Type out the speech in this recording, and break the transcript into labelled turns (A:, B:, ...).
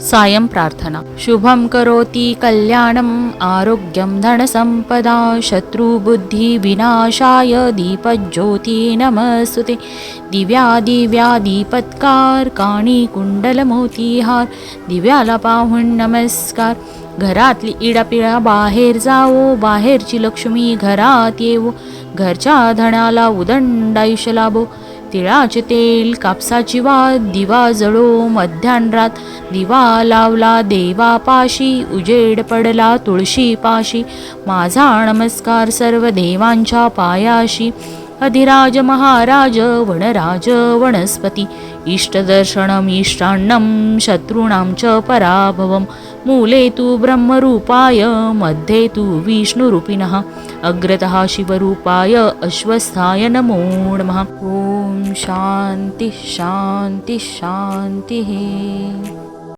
A: सायं प्रार्थना। शुभं करोति कल्याणम् आरोग्यं धनसम्पदा शत्रुबुद्धिविनाशाय दीपज्योती नमस्तुते। दिव्या दिव्या दीपत्कार काणी दिव्याला पाहून नमस्कार। घरातली इडापिडा बाहेर जावो बाहेरची लक्ष्मी घरात येवो। घरच्या धनाला उदंड आयुष्य लाभो। तिळाचे तेल कापसाची वाद दिवा जळो मध्यान्रात दिवा लावला देवापाशी उजेड पडला तुळशी पाशी माझा नमस्कार सर्व देवांच्या पायाशी. अधिराज महाराज वनराज वनस्पती. इष्टदर्शनम् इष्टान्नं शत्रूणां च पराभवम्. मूले तु ब्रह्मरूपायमध्ये तु विष्णुरूपिणः अग्रतः शिवरूपाय अश्वस्थाय नमो नमः। ॐ शान्तिः शान्तिः शान्तिः।